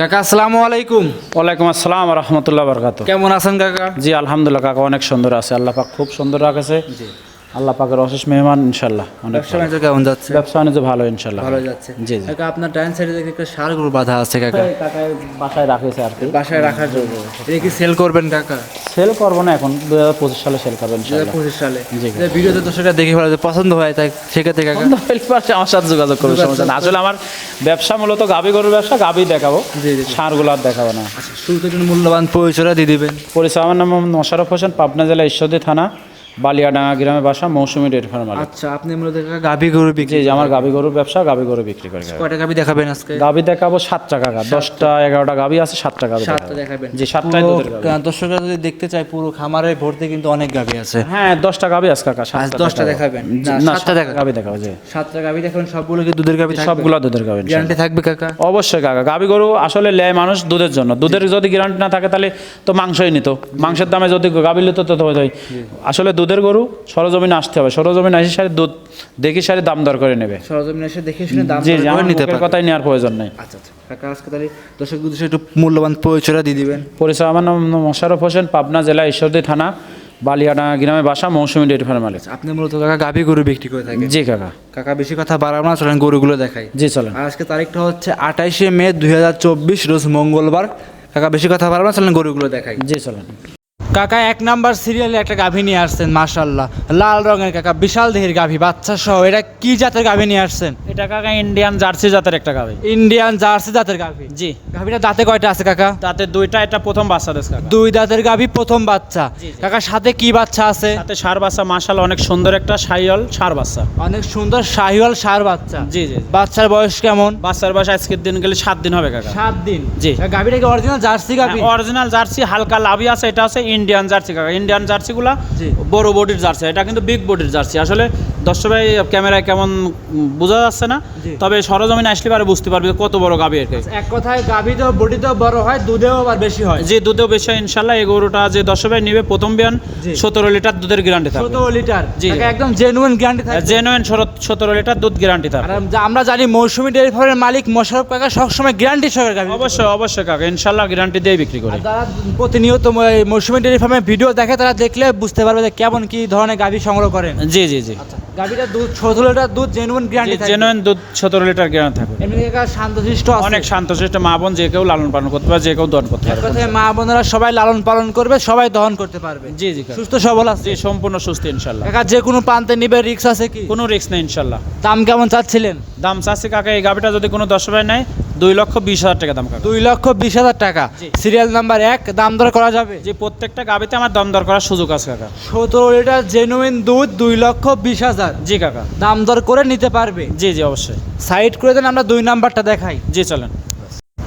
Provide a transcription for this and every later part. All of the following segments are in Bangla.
কাকা আসসালামু আলাইকুম। ওয়ালাইকুম আসসালাম রহমতুল্লাহ বরকাত কেমন আছেন কাকা? জি আলহামদুলিল্লাহ কাকা অনেক সুন্দর আছে। আল্লাহ পাক খুব সুন্দর রাখেছে। আল্লাহ পাকের অশেষ মেহমান ইনশাল্লাহ অনেক ব্যবসা বাণিজ্য কেমন যাচ্ছে? ব্যবসা বাণিজ্য ভালো ইনশাল্লাহ ভালো যাচ্ছে। জি জি। কাকা আপনার ডাইন সাইডে দেখে একটা সার গরু বাঁধা আছে কাকা। কাকায় বাসায় রাখেছে আর কি। বাসায় রাখার জন্য। এটা কি সেল করবেন কাকা? সেল করব না এখন দু হাজার পঁচিশ সালে সেল করব দু হাজার পঁচিশ সালে। জি। ভিডিওতে দর্শকরা দেখে যায়, পছন্দ হয় তাই সেক্ষেত্রে কাকা। আমার সাথে যোগাযোগ করবে সমস্যা না আসলে আমার ব্যবসা মূলত গাবি গরুর ব্যবসা গাবি দেখাবো। সারগুলো আর দেখাবো না। আচ্ছা শুরুতে মূল্যবান পরিচয়টা দিয়ে দিবেন। পরিচয় আমার নাম মোশারফ হোসেন পাবনা জেলা ঈশ্বরদী থানা। বালিয়াডাঙ্গা গ্রামে বাসা মৌসুমী ডেট ফার্ম আচ্ছা আপনি মূলত গাভী গরু বিক্রি জি আমার গাবি গরুর ব্যবসা গাবি গরু বিক্রি করে। কয়টা গাভী দেখাবেন আজকে? গাবি দেখাবো সাত টাকা গা দশটা এগারোটা গাবি আছে সাতটা গাবি সাতটা দেখাবো। দেখাবেন। জি সাতটাই গাভী। দর্শকরা যদি দেখতে চায় পুরো খামারের ভর্তি কিন্তু অনেক গাভী আছে। হ্যাঁ দশটা গাবি আছে কাকা আজ দশটা দেখাবেন। জি, না, না সাতটা সাতটা দেখাবেন। গাবি দেখাবো জি। সাতটা গাভী দেখাবেন সবগুলো কি দুধের গাভী থাকবে? সবগুলা দুধের গাবি গ্যারান্টি থাকবে কাকা? অবশ্যই কাকা গাবি গরু আসলে লেয় মানুষ দুধের জন্য। দুধের যদি গ্যারান্টি না থাকে তাহলে তো মাংসই নিত। মাংসের দামে যদি গাবি নিত তো তো হয় আসলে দুধের গরু সরজমিনে আসতে হবে। সরজমিনে আসি সারে দুধ দেখি সারে দাম দর করে নেবে। সরজমিনে এসে দেখে শুনে দাম জি দর জি করে নিতে পারবে। কথাই নেওয়ার প্রয়োজন নেই। আচ্ছা আচ্ছা কাকা আজকে তাহলে দর্শক উদ্দেশ্যে একটু মূল্যবান পরিচয়টা দিয়ে দিবেন। পরিচয় আমার নাম মোশারফ হোসেন পাবনা জেলা ঈশ্বরদী থানা বালিয়াডাঙ্গা গ্রামে বাসা মৌসুমী ডেট ফার্ম মালিক। আপনি মূলত কাকা গাভী গরু বিক্রি করে থাকেন। জি কাকা। কাকা বেশি কথা বাড়াবো না চলেন গরুগুলো দেখাই। জি চলেন। আজকে তারিখটা হচ্ছে আঠাইশে মে দুই হাজার চব্বিশ রোজ মঙ্গলবার। কাকা বেশি কথা বাড়াবো না চলেন গরুগুলো দেখাই। জি চলেন। কাকা এক নাম্বার সিরিয়ালে একটা গাভী নিয়ে আসছেন মাশাল্লাহ লাল রঙের কাকা বিশাল দেহের গাভী বাচ্চা সহ এটা কি জাতের গাভী নিয়ে আসছেন? এটা কাকা ইন্ডিয়ান জার্সি জাতের একটা গাভী। ইন্ডিয়ান জার্সি জাতের গাভী? জি। গাভীটা দাঁতে কয়টা আছে কাকা? তাতে দুইটা এটা প্রথম বাচ্চা দেশ কাকা। দুই দাঁতের গাভী প্রথম বাচ্চা। কাকা সাথে কি বাচ্চা আছে? তাতে সার বাচ্চা মাশাল অনেক সুন্দর একটা সাইয়ল সার বাচ্চা। অনেক সুন্দর শাহিওয়াল সার বাচ্চা। জি জি বাচ্চার বয়স কেমন? বাচ্চার বয়স আজকের দিন গেলে সাত দিন হবে কাকা। সাত দিন? জি। গাভীটা কি অরিজিনাল জার্সি গাভী? অরিজিনাল জার্সি হালকা লাভি আছে এটা আছে ইন্ডিয়ান জার্সি কাকা। ইন্ডিয়ান জার্সিগুলা বড় বডির জার্সি এটা কিন্তু বিগ বডির জার্সি আসলে দর্শক ভাই ক্যামেরায় কেমন বোঝা যাচ্ছে না তবে সরজমিনে আসলে পারে বুঝতে পারবে কত বড় গাবি আর কি এক কথায় গাভী তো বডি তো বড় হয় দুধেও আবার বেশি হয়। যে দুধেও বেশি হয়, ইনশাল্লাহ এই গরুটা যে দর্শক ভাই নিবে প্রথম বিয়ান জি। সতেরো লিটার দুধের গ্যারান্টি থাকবে। সতেরো লিটার। জি, একদম জেনুইন গ্যারান্টি থাকে জেনুইন সতেরো লিটার দুধ গ্যারান্টি আর আমরা জানি মৌসুমী ডেয়ারি ফার্মের মালিক মোশারফ কাকা সবসময় গ্যারান্টি সহকারে গাভী অবশ্যই অবশ্যই কাকা ইনশাল্লাহ গ্যারান্টি দিয়ে বিক্রি করে। প্রতিনিয়ত মৌসুমী ডেয়ারি ফার্মের ভিডিও দেখে তারা দেখলে বুঝতে পারবে যে কেমন কি ধরনের গাভী সংগ্রহ করেন। জি জি জি। গাভীটা দুধ সতেরো লিটার দুধ জেনুইন গ্যারান্টি থাকে জেনুইন দুধ সতেরো লিটার গ্যারান্টি থাকবে। এমনি শান্তশিষ্ট অনেক শান্তশিষ্ট মা বোন যে কেউ লালন পালন করতে পারে যে কেউ দন করতে পারে। মা বোনেরা সবাই লালন পালন করবে সবাই দহন করতে পারবে। জি জি সুস্থ সবল আছে। জি সম্পূর্ণ সুস্থ ইনশাল্লাহ। কাকা যে কোনো প্রান্তে নিবে রিক্স আছে কি? কোনো রিস্ক নেই ইনশাল্লাহ। দাম কেমন চাচ্ছিলেন? দাম চাচ্ছি কাকা এই গাভিটা যদি কোনো দশ ভাই নেয় দুই লক্ষ বিশ হাজার টাকা দাম দুই লক্ষ বিশ হাজার টাকা। সিরিয়াল নাম্বার এক দাম দর করা যাবে? যে প্রত্যেকটা গাভিতে আমার দম দর করার সুযোগ আছে কাকা। সতেরো লিটার জেনুইন দুধ দুই লক্ষ বিশ হাজার। জি কাকা। দাম দর করে নিতে পারবে। জি জি অবশ্যই। সাইড করে দেন আমরা দুই নাম্বারটা দেখাই। জি চলেন।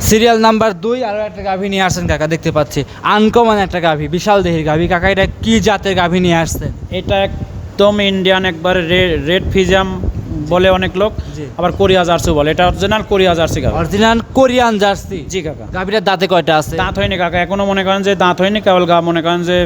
সিরিয়াল নাম্বার দুই আরও একটা গাভী নিয়ে আসছেন কাকা দেখতে পাচ্ছি। আনকমন একটা গাভী বিশাল দেহের গাভী। কাকা এটা কি জাতের গাভী নিয়ে আসছেন এটা একদম ইন্ডিয়ান একবার রেড ফিজাম বলে অনেক লোক। আবার কোরিয়া জার্সি বলে। এটা অরিজিনাল কোরিয়া জার্সি গাভি। Original Korean jersey. জি কাকা। গাভীটার দাঁতে কয়টা আছে? দাঁত হয়নি কাকা এখনও মনে করেন যে দাঁত হয়নি কেবল গা মনে করেন যে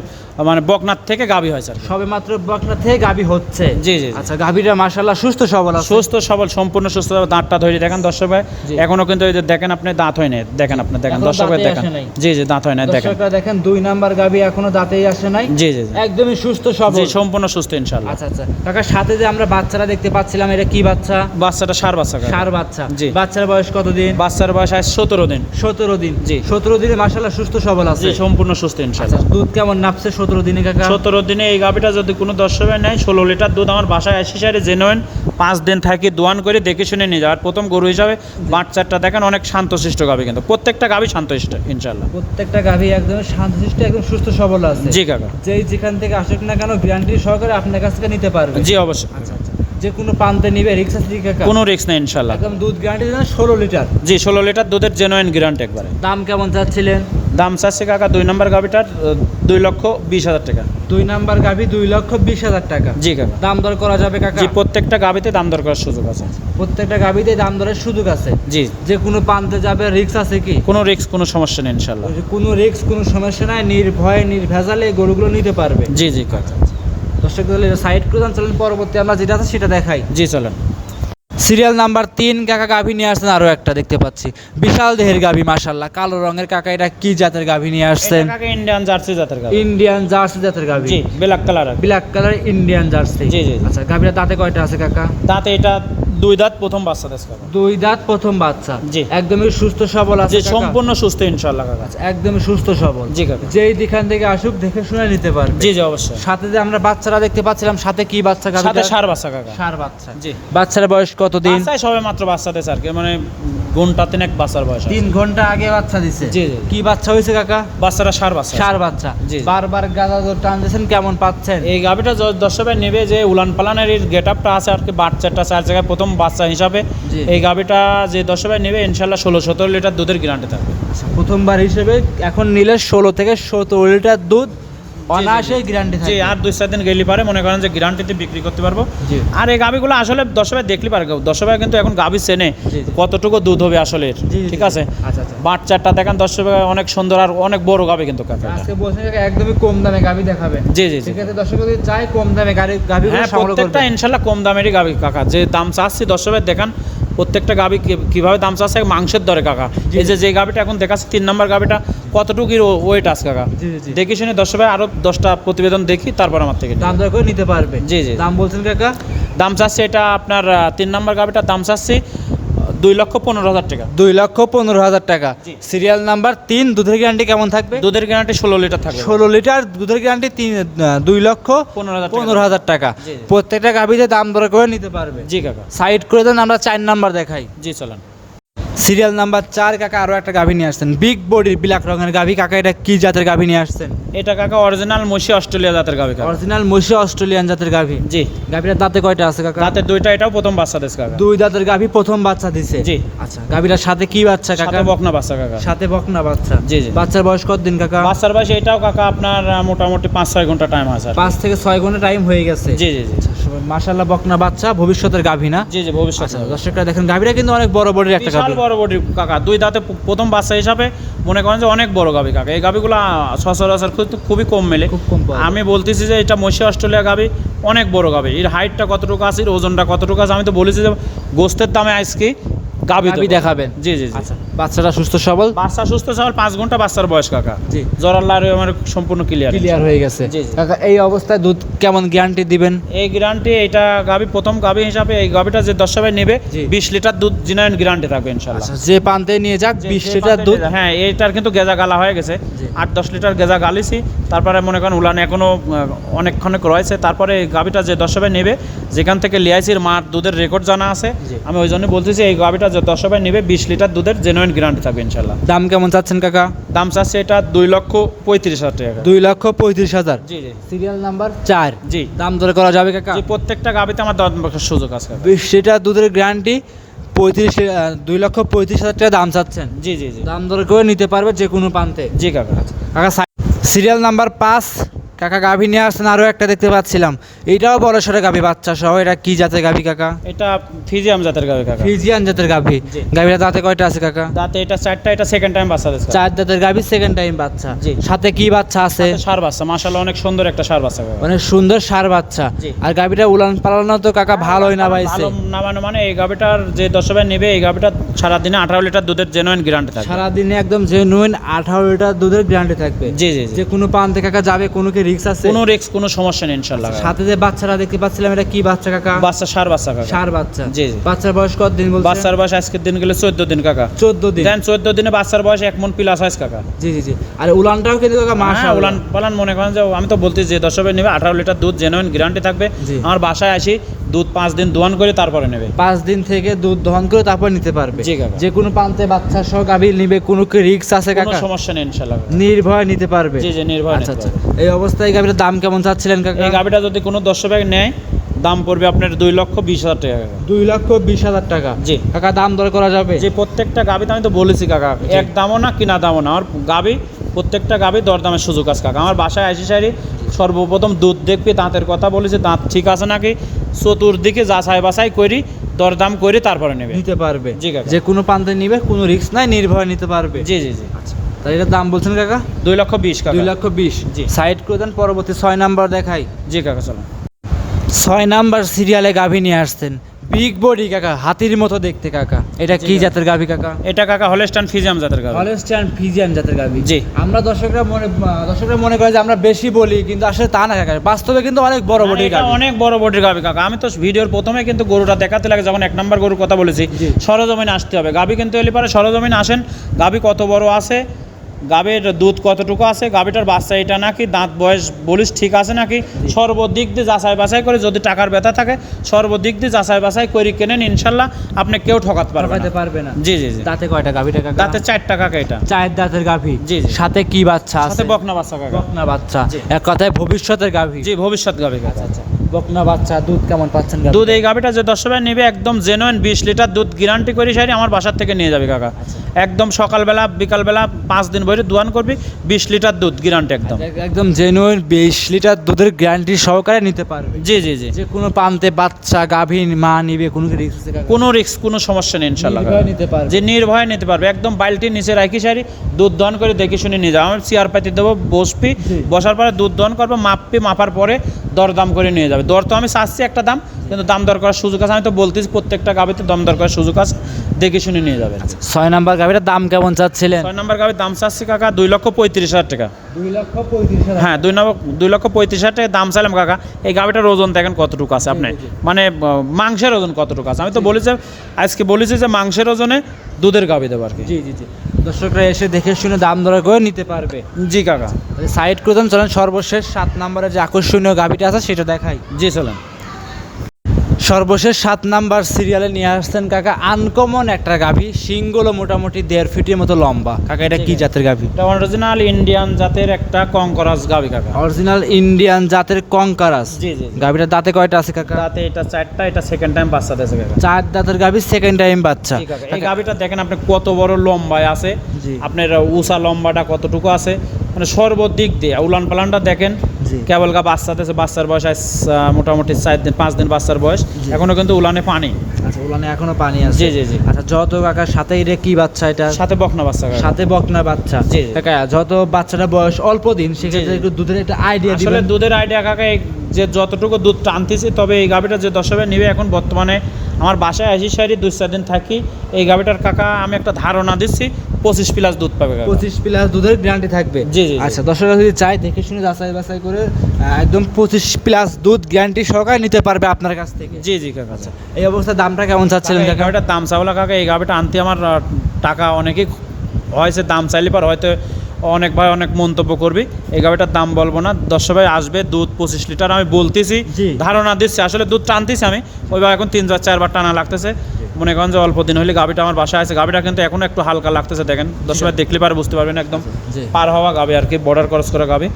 মানে বকনাথ থেকে গাভি হয়েছে আর কি। সবে মাত্র বকনা থেকে গাভী হচ্ছে? জি, জি। আচ্ছা গাভীটা মাশাল্লাহ সুস্থ সবল আছে। সুস্থ সবল সম্পূর্ণ সুস্থ দাঁতটা ধরে দেখেন দর্শক ভাই। জি। এখনও কিন্তু এই যে দেখেন আপনি দাঁত হয়নি দেখেন আপনি দেখেন। এখনও দর্শক ভাই দাঁতেই দেখেন। আসে নাই। জি জি দাঁত হয় না দেখেন। দর্শকরা দেখেন দুই নাম্বার গাভী এখনও দাঁতেই আসে নাই। জি জি জি। একদমই সুস্থ সবল। জি সম্পূর্ণ সুস্থ ইনশাল্লাহ আচ্ছা আচ্ছা। কাকা সাথে যে আমরা বাচ্চারা দেখতে পাচ্ছিলাম এটা কি বাচ্চা? বাচ্চাটা সার বাচ্চা কাকা। সার বাচ্চা। জি। বাচ্চার বয়স কতদিন? বাচ্চার বয়স আজ সতেরো দিন। সতেরো দিন। জি। সতেরো দিনে মাসাল্লাহ সুস্থ সবল আছে। জি সম্পূর্ণ সুস্থ আচ্ছা দুধ কেমন নাপছে সতেরো দিনে কাকা? সতেরো দিনে এই গাভিটা যদি কোনো দর্শকের নেয় ষোলো লিটার দুধ আমার বাসায় আসি সারে জেনুয়েন পাঁচ দিন থাকি দোয়ান করে দেখে শুনে নিয়ে যাওয়ার প্রথম গরু হিসাবে বাচ্চাটা দেখেন অনেক শান্তশিষ্ট গাভি কিন্তু। প্রত্যেকটা গাভি শান্তশিষ্ট ইনশাল্লাহ প্রত্যেকটা গাভী একদম শান্তশিষ্ট একদম সুস্থ সবল আছে। জি কাকা। যেই যেখান থেকে আসুক না কেন গ্যারান্টি সহকারে আপনার কাছ থেকে নিতে পারবে। জি অবশ্যই। আচ্ছা আচ্ছা। যে কোনো প্রান্তে নিবে রিক্সা কাকা? কোনো নেই ইনশাল্লাহ একদম দুধ গ্যারান্টি ষোলো লিটার। জি ষোলো লিটার দুধের জেনুইন গ্যারান্টি একবারে। দাম কেমন চাচ্ছিলেন? দাম চাচ্ছে কাকা দুই নম্বর গাভিটার দুই লক্ষ বিশ হাজার টাকা। দুই নাম্বার গাভী দুই লক্ষ বিশ হাজার টাকা। জি কাকা। দাম দর করা যাবে কাকা? জি প্রত্যেকটা গাভিতে দাম দর করার সুযোগ আছে। প্রত্যেকটা গাভীতে দাম দরের সুযোগ আছে? জি। যে কোনো প্রান্তে যাবে রিক্স আছে কি? কোনো রিস্ক কোনো সমস্যা নেই ইনশাল্লাহ কোনো রিক্স কোনো সমস্যা নাই নির্ভয়ে নির্ভেজালে গরুগুলো নিতে পারবে। জি জি কাকা। দর্শক সাইড করে চলেন পরবর্তী আমরা যেটা আছে সেটা দেখাই। জি চলেন। সিরিয়াল নাম্বার তিন কাকা গাভী নিয়ে আসছেন আরও একটা দেখতে পাচ্ছি। বিশাল দেহের গাভী মাশাল্লাহ কালো রঙের কাকা এটা কি জাতের গাভী নিয়ে আসছেন? ইন্ডিয়ান জার্সি জাতের গাবি ইন্ডিয়ান জার্সি জাতের গাভী? জি black colour black colour Indian jersey জি, জি। আচ্ছা গাভীরা দাঁতে কয়টা আছে কাকা? দাঁতে এটা দুই দাঁত প্রথম বাচ্চা দেশ কাকা। দুই দাঁত প্রথম বাচ্চা। জি। একদমই সুস্থ সবল আছে কাকা? সম্পূর্ণ সুস্থ ইনশাআল্লাহ কাকা। আচ্ছা, একদমই সুস্থ সবল। জি কাকা। যেই দিখান থেকে আসুক দেখে শুনে নিতে পারবে। জি জি অবশ্যই। সাথে যে আমরা বাচ্চারা দেখতে পাচ্ছিলাম সাথে কি বাচ্চা সাথে সার বাচ্চা কাকা। সার বাচ্চা। জি। বাচ্চার বয়স কতদিন? সবে মাত্র বাচ্চা আর কি মানে ঘণ্টা তিনেক বাচ্চার বয়স তিন ঘণ্টা আগে বাচ্চা দিছে? জি, জি। কি বাচ্চা হয়েছে কাকা? বাচ্চারা সার বাচ্চা সার বাচ্চা। জি। বারবার গাদা টান দিয়েছেন কেমন পাচ্ছেন? এই গাভিটা দর্শকের নেবে যে উলান পালানের এই গেট আপটা আছে আর কি বাচ্চাটা চার জায়গায় প্রথম বাচ্চা হিসাবে। এই গাভিটা যে দর্শকের নেবে ইনশাল্লাহ ষোলো সতেরো লিটার দুধের গ্যারান্টি থাকবে। আচ্ছা, প্রথমবার হিসেবে এখন নিলে ষোলো থেকে সতেরো লিটার দুধ গ্যারান্টি থাকে আর দুই চার দিন গেলে পারে মনে করেন যে গ্যারান্টিতে বিক্রি করতে পারব। আর এই গাভিগুলো আসলে দেখলে পারে কিন্তু এখন গাভি চেনে। কতটুকু দুধ হবে আসলে ঠিক আছে? আচ্ছা আচ্ছা। বাচ্চাটা দেখেন দর্শক অনেক সুন্দর আর অনেক বড় গাভি কিন্তু আজকে বলছেন একদমই কম দামে গাভি দেখাবেন। জি জি ঠিক আছে দর্শক যদি চায় কম দামে গাড়ি গাভি হ্যাঁ প্রত্যেকটা ইনশাল্লাহ কম দামেরই গাভি কাকা যে দাম চাচ্ছি দর্শকের দেখান প্রত্যেকটা গাভি কীভাবে দাম চাচ্ছে? মাংসের দরে কাকা। এই যে যে গাভিটা এখন দেখাচ্ছে তিন নম্বর গাভিটা কতটুকুর ওয়েট আছে কাকা। দেখি শুনে দশটা ভাই আরও দশটা প্রতিবেদন দেখি তারপর আমার থেকে দাম দর করে নিতে পারবে। জি, জি। দাম বলছেন কাকা? দাম চাচ্ছে এটা আপনার তিন নম্বর গাভিটার দাম চাচ্ছি দুই লক্ষ পনেরো হাজার টাকা। দুই লক্ষ পনেরো হাজার টাকা। সিরিয়াল নাম্বার তিন দুধের গ্যারান্টি কেমন থাকবে? দুধের গ্যারান্টি ষোলো লিটার থাকবে। ষোলো লিটার দুধের গ্যারান্টি তিন দুই লক্ষ পনেরো হাজার টাকা। পনেরো হাজার টাকা। জি, জি। প্রত্যেকটা গাভিতে দাম দর করে নিতে পারবে। জি কাকা। সাইড করে দেন আমরা চার নাম্বার দেখাই। জি চলেন। সিরিয়াল নাম্বার চার কাকা আরও একটা গাভী নিয়ে আসছেন। বিগ বডির ব্ল্যাক রঙের গাভী। কাকা এটা কি জাতের গাভি নিয়ে আসছেন? এটা কাকা অরিজিনাল মসি অস্ট্রেলিয়া জাতের গাভি কাকা। অরিজিনাল মসি অস্ট্রেলিয়ান জাতের গাভী। জি। গাভিটার দাঁতে কয়টা আছে কাকা? তাতে দুইটা এটাও প্রথম বাচ্চা দেশ কাকা। দুই দাঁতের গাভী প্রথম বাচ্চা দিছে? জি। আচ্ছা গাভিটার সাথে কি বাচ্চা কাকা? সাথে বকনা বাচ্চা কাকা। সাথে বকনা বাচ্চা। জি, জি। বাচ্চার বয়স কত দিন কাকা? বাচ্চার বয়স এটাও কাকা আপনার মোটামুটি পাঁচ ছয় ঘণ্টা টাইম আছে পাঁচ থেকে ছয় ঘণ্টা টাইম হয়ে গেছে। জি জি জি। মাশাল্লাহ বকনা বাচ্চা ভবিষ্যতের গাভী না? জি জি ভবিষ্যৎ আচ্ছা দর্শকরা দেখেন গাভিটা কিন্তু অনেক বড় বডির একটা গাভি। বড় বডি কাকা। দুই দাঁতে প্রথম বাচ্চা হিসাবে মনে করেন যে অনেক বড় গাবি কাকা। এই গাবিগুলো সচরাচর খুব- খুবই কম মেলে। আমি বলতেছি যে এটা মসি অস্ট্রেলিয়া গাবি অনেক বড় গাবি। এর হাইটটা কতটুকু আছে এর ওজনটা কতটুকু আছে? আমি তো বলেছি যে গোস্তের দামে আজকে দেখাবেন। জি জি জি। আচ্ছা বাচ্চাটা সুস্থ সবল? বাচ্চা সুস্থ সবল পাঁচ ঘণ্টা বাচ্চার বয়স কাকা। জি। জরাল্লার আমার সম্পূর্ণ ক্লিয়ার ক্লিয়ার হয়ে গেছে। কাকা এই অবস্থায় দুধ কেমন গ্যারান্টি দিবেন? এই গ্যারান্টি এটা গাভি প্রথম গাভি হিসাবে এই গাভিটা যে দশ সবাই নেবে। বিশ লিটার দুধ জিনায়ন গ্যারান্টি থাকবে ইনশাল্লাহ আচ্ছা যে পান্তে নিয়ে যাক বিশ লিটার দুধ। হ্যাঁ এইটার কিন্তু গেজা গালা হয়ে গেছে। আট দশ লিটার গেজা গালিছি তারপরে মনে করেন উলান এখনও অনেকক্ষণে রয়েছে। তারপরে এই গাভিটা যে দশবে নেবে যেখান থেকে লিআইসির মার দুধের রেকর্ড জানা আছে আমি ওই জন্য বলতেছি এই গাভিটা যে দশবে নেবে বিশ লিটার দুধের জেনুইন গ্যারান্টি থাকবে ইনশাল্লাহ। দাম কেমন চাচ্ছেন কাকা? দাম চাচ্ছে এটা দুই লক্ষ পঁয়ত্রিশ হাজার টাকা। দুই লক্ষ পঁয়ত্রিশ হাজার? জি জি। সিরিয়াল নাম্বার চার। জি। দাম দরে করা যাবে কাকা? প্রত্যেকটা গাভিতে আমার দশ বছর সুযোগ আছে। বিশ লিটার দুধের গ্যারান্টি পঁয়ত্রিশ দুই লক্ষ পঁয়ত্রিশ হাজার টাকা দাম চাচ্ছেন? জি জি জি। দাম দর করে নিতে পারবে যে কোনো প্রান্তে। জি কাকা। কাকা সিরিয়াল নাম্বার পাঁচ। কাকা গাভী নিয়ে আসছেন আরও একটা দেখতে পাচ্ছিলাম। এইটাও বড় সড়ো গাভী বাচ্চা সহ এটা কি জাতের গাভী কাকা? এটা ফিজিয়াম জাতের গাভি কাকা। ফিজিয়ান জাতের গাভী। জি। গাভীটা দাঁতে কয়টা আছে কাকা? দাঁতে এটা চারটা এটা সেকেন্ড টাইম বাচ্চা দিচ্ছে চার দাঁতের গাভী সেকেন্ড টাইম বাচ্চা। সাথে কি বাচ্চা আছে? সার বাচ্চা মাশাআল্লাহ অনেক সুন্দর একটা সার বাচ্চা অনেক সুন্দর সার বাচ্চা। আর গাভীটা উলান পালানো তো কাকা ভালোই না ভালো নামানো মানে এই গাভিটার যে দশবে নেবে এই গাভিটা সারাদিনে আঠারো লিটার দুধের জেনুইন গ্যারান্টি থাকবে। সারাদিনে একদম জেনুইন আঠারো লিটার দুধের গ্যারান্টি থাকবে। জি জি যে কোনো প্রান্তে কাকা যাবে কোনো আছে? কোনো রিস্ক কোনো সমস্যা নেই ইনশাআল্লাহ। সাথে যে বাচ্চারা দেখতে পাচ্ছিলাম এটা কি বাচ্চা কাকা? বাচ্চা সার বাচ্চা কাকা। সার বাচ্চা। জি। বাচ্চার বয়স কত দিন বাচ্চার বয়স আজকের দিন গেলে চোদ্দ দিন কাকা। চোদ্দ দিন। দেন চোদ্দ দিনে বাচ্চার বয়স এক মন প্লাস হয় কাকা। জি জি জি। আর উলানটাও কিন্তু কাকা হ্যাঁ, উলান পালান মনে করেন যে আমি তো বলতে যে দশবে নেবে আঠারো লিটার দুধ জেনুইন গ্যারান্টি থাকবে। আমার বাসায় আসি দুধ পাঁচ দিন দোয়ান করে তারপরে নেবে। পাঁচ দিন থেকে দুধ দহন করে তারপর নিতে পারবে। জি, কাকা। যে কোনো প্রান্তে বাচ্চা সহ গাভী নিবে কোনো কি রিক্স আছে কোনো কাকা? সমস্যা নেই ইনশাল্লাহ কাকা। নির্ভয় নিতে পারবে। জি জি নির্ভয় আচ্ছা আচ্ছা। এই অবস্থায় গাভীর দাম কেমন চাচ্ছিলেন কাকা? এই গাভিটা যদি কোনো দশ ব্যাগ নেয় দাম পড়বে আপনার দুই লক্ষ বিশ হাজার টাকা দুই লক্ষ বিশ হাজার টাকা। জি। কাকা দাম দর করা যাবে? যে প্রত্যেকটা গাবিতে আমি তো বলেছি কাকা এক দামও না কিনা দামও না। আমার গাবি প্রত্যেকটা গাবি দরদামের সুযোগ আছে কাকা। আমার বাসায় আসি সারি সর্বপ্রথম দুধ দেখবি দাঁতের কথা বলেছি দাঁত ঠিক আছে নাকি? চতুর্দিকে যাচাই বাছাই করি দরদাম করে তারপরে নেবে। নিতে পারবে। জি, কাকা। যে কোনো প্রান্তে নিবে কোনো রিস্ক নাই নির্ভয় নিতে পারবে। জি জি জি। আচ্ছা তাই এটার দাম বলছেন কাকা? দুই লক্ষ বিশ কাকা। দুই লক্ষ বিশ। জি। সাইড করে দেন পরবর্তী ছয় নাম্বার দেখাই। জি কাকা চলো ছয় নাম্বার সিরিয়ালে গাভী নিয়ে আসছেন। বিগ বডি কাকা হাতির মতো দেখতে কাকা। এটা কি জাতের গাভী কাকা? এটা কাকা হলেস্টান ফিজিয়াম জাতের গাভি। হলস্টাইন ফিজিয়ান জাতের গাভী। জি। আমরা দর্শকরা মনে দর্শকরা মনে করে যে আমরা বেশি বলি কিন্তু আসলে তা না কাকা। বাস্তবে কিন্তু অনেক বড় বডির গাভী। অনেক বড় বডির গাভি কাকা। আমি তো ভিডিওর প্রথমে কিন্তু গরুটা দেখাতে লাগে যখন এক নম্বর গরুর কথা বলেছি। সরজমিনে আসতে হবে। গাভী কিন্তু এলে পরে সরজমিনে আসেন গাভি কত বড় আছে গাভীর দুধ কতটুকু আছে? গাভীটার বাচ্চা এটা নাকি? দাঁত বয়স বলিস ঠিক আছে নাকি? সর্বদিক দিয়ে যাচাই বাছাই করে যদি টাকার ব্যথা থাকে সর্বদিক দিয়ে যাচাই বাছাই করে কেনেন ইনশাল্লাহ আপনি কেউ ঠকাতে পারবেন ঠকাতে পারবে না। জি জি জি। দাঁতে কয়টা গাভীটা কাকা? দাঁতে চার টাকা এটা। চায়ের দাঁতের গাভী? জি, জি। সাথে কি বাচ্চা আছে? সাথে বকনা বাচ্চা বকনা বাচ্চা। এক কথায় ভবিষ্যতের গাভী? জি ভবিষ্যৎ গাভি কাকা। আচ্ছা। বকনা বাচ্চা দুধ কেমন পাচ্ছেন? দুধ এই গাভিটা যে দশ টাকা নেবে একদম জেনুইন বিশ লিটার দুধ গ্যারান্টি করে সারি আমার বাসার থেকে নিয়ে যাবে কাকা। একদম সকালবেলা বিকালবেলা পাঁচ দিন বইরে দোয়ান করবি বিশ লিটার দুধ গ্যারান্টি একদম। একদম জেনুইন বিশ লিটার দুধের গ্যারান্টি সহকারে নিতে পারবে। জি জি জি। যে কোনো পান্তে বাচ্চা গাভী মা নিবে কোনো রিস্ক কোনো রিস্ক কোনো সমস্যা নেই ইনশাল্লাহ নিতে পারবে। যে নির্ভয়ে নিতে পারবে একদম বালতির নিচে রাখি সারি দুধ দহন করে দেখে শুনে নিয়ে যাব আমি চেয়ার পাতি দেবো বসবি বসার পরে দুধ দহন করব মাপবি মাপার পরে দর দাম করে নিয়ে যাবে। দর তো আমি চাচ্ছি একটা দাম কিন্তু দাম দর করার সুযোগ আছে। আমি তো বলতেছি প্রত্যেকটা গাভিতে দাম দর করার সুযোগ আছে। দেখে শুনে নিয়ে যাবে ছয় নাম্বার গাভীটার দাম কেমন চাচ্ছিলেন? ছয় নম্বর গাভির দাম চাচ্ছি কাকা দুই লক্ষ পঁয়ত্রিশ হাজার টাকা। দুই লক্ষ পঁয়ত্রিশ হ্যাঁ দুই নম্বর দুই লক্ষ পঁয়ত্রিশ হাজার টাকা দাম চাইলাম কাকা। এই গাভিটার ওজন দেখেন কতটুকু আছে আপনি। মানে মাংসের ওজন কতটুকু আছে? আমি তো বলেছি আজকে বলেছি যে মাংসের ওজনে দুধের গাভি দেবো আর কি। জি জি জি। দর্শকরা এসে দেখে শুনে দাম দর করে নিতে পারবে। জি কাকা। সাইড করতেন চলেন সর্বশেষ সাত নম্বরের যে আকর্ষণীয় গাভীটা আছে সেটা দেখাই। জি চলেন। সর্বশেষ সাত নাম্বার সিরিয়ালে নিয়ে আসছেন কাকা আনকমন একটা গাভী সিংগুলো মোটামুটি দেড় ফিটের মতো লম্বা। কাকা এটা কি জাতের গাভী? এটা অরিজিনাল ইন্ডিয়ান জাতের একটা কঙ্করাস গাভী কাকা। অরিজিনাল ইন্ডিয়ান জাতের কঙ্কারাস জি জি গাভীটার দাঁতে কয়টা আছে কাকা? রাতে এটা চারটা এটা সেকেন্ড টাইম বাচ্চা দিয়েছে কাকা। চার দাঁতের গাভী সেকেন্ড টাইম বাচ্চা। এই গাভিটা দেখেন আপনি কত বড় লম্বায় আছে। আপনার উষা লম্বাটা কতটুকু আছে। মানে সর্বদিক দিয়ে উলান পালানটা দেখেন। কেবল গা বাচ্চা বাচ্চার বয়স মোটামুটি চার দিন পাঁচ দিন বাচ্চার বয়স। এখনও কিন্তু উলানে পানি। আচ্ছা উলানে এখনও পানি আছে। জি, জি, জি। আচ্ছা যত কাকার সাথেই রে কি বাচ্চা এটা? সাথে বকনা বাচ্চা। সাথে বকনা বাচ্চা। জি। কাকা যত বাচ্চাটা বয়স অল্প দিন সেক্ষেত্রে একটু দুধের একটা আইডিয়া আসলে দুধের আইডিয়া কাকা যে যতটুকু দুধ টানতেছি তবে এই গাভিটা যে দশ হবে নিবে এখন বর্তমানে আমার বাসায় আসি সারি দুই চার দিন থাকি। এই গাভিটার কাকা আমি একটা ধারণা দিচ্ছি পঁচিশ প্লাস দুধ পাবে। পঁচিশ প্লাস দুধের গ্যারান্টি থাকবে। জি, জি। আচ্ছা দর্শকরা যদি চাই দেখে শুনে যাচাই বাছাই করে একদম পঁচিশ প্লাস দুধ গ্যারান্টি সহকারে নিতে পারবে আপনার কাছ থেকে। জি জি কাকা। আচ্ছা এই অবস্থায় দামটা কেমন চাচ্ছিলেন কাকা? গাভিটার দাম চাওলা কাকা এই গাভিটা আনতে আমার টাকা অনেকেই হয়েছে দাম চাইলে পর হয়তো অনেক ভাই অনেক মন্তব্য করবি। এই গাভিটার দাম বলব না। দশ ভাই আসবে দুধ পঁচিশ লিটার আমি বলতেছি। ধারণা দিচ্ছি আসলে দুধ টানতেছি আমি। ওইভাবে এখন তিন চার চারবার টানা লাগতেছে। মনে করেন যে অল্প দিন হলে গাভিটা আমার বাসায় আছে। গাভিটা কিন্তু এখন একটু হালকা লাগতেছে দেখেন। দশ ভাই দেখলে পারে বুঝতে পারবেন একদম পার হওয়া গাভি আর কি বর্ডার ক্রস করা গাভি।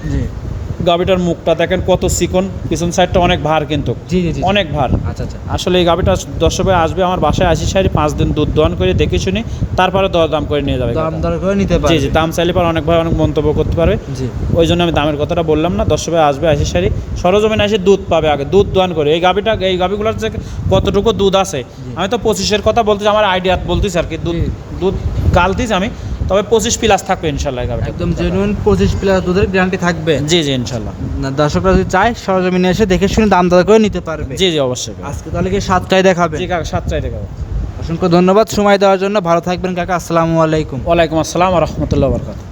জি গাভিটার মুখটা দেখেন কত চিকন পিছন সাইডটা অনেক ভার কিন্তু। জি জি অনেক ভার। আচ্ছা আচ্ছা। আসলে এই গাভিটা দশ আসবে আমার বাসায় আসি সারি পাঁচ দিন দুধ দহন করে দেখে শুনি তারপরে দর দাম করে নিয়ে যাবে দাম দর করে নিতে জি পারবে। জি দাম চাইলে পর অনেক ভাই অনেক মন্তব্য করতে পারবে। জি। ওই জন্য আমি দামের কথাটা বললাম না। দশ আসবে আসি সারি সরজমিনে এসে দুধ পাবে আগে দুধ দোয়ান করে। এই গাভিটা এই গাভিগুলোর যে কতটুকু দুধ আছে আমি তো পঁচিশের কথা বলতেছি আমার আইডিয়া বলতেছি আর কি দুধ। দুধ গালতিস আমি। তবে পঁচিশ প্লাস থাকবে ইনশাল্লাহ একদম জেনুইন পঁচিশ প্লাস দুধের গ্যারান্টি থাকবে। জি জি ইনশাল্লাহ। না, দর্শকরা যদি চায় সরজমিনে এসে দেখে শুনে দাম দাদা করে নিতে পারবে। জি জি অবশ্যই। আজকে তাহলে কি সাতটায় দেখাবে। জি কাকা সাতটায় দেখাবে। অসংখ্য ধন্যবাদ সময় দেওয়ার জন্য। ভালো থাকবেন কাকা। আসসালামু আলাইকুম। ওয়ালাইকুম আসসালাম রহমতুল্লাহ বরকাত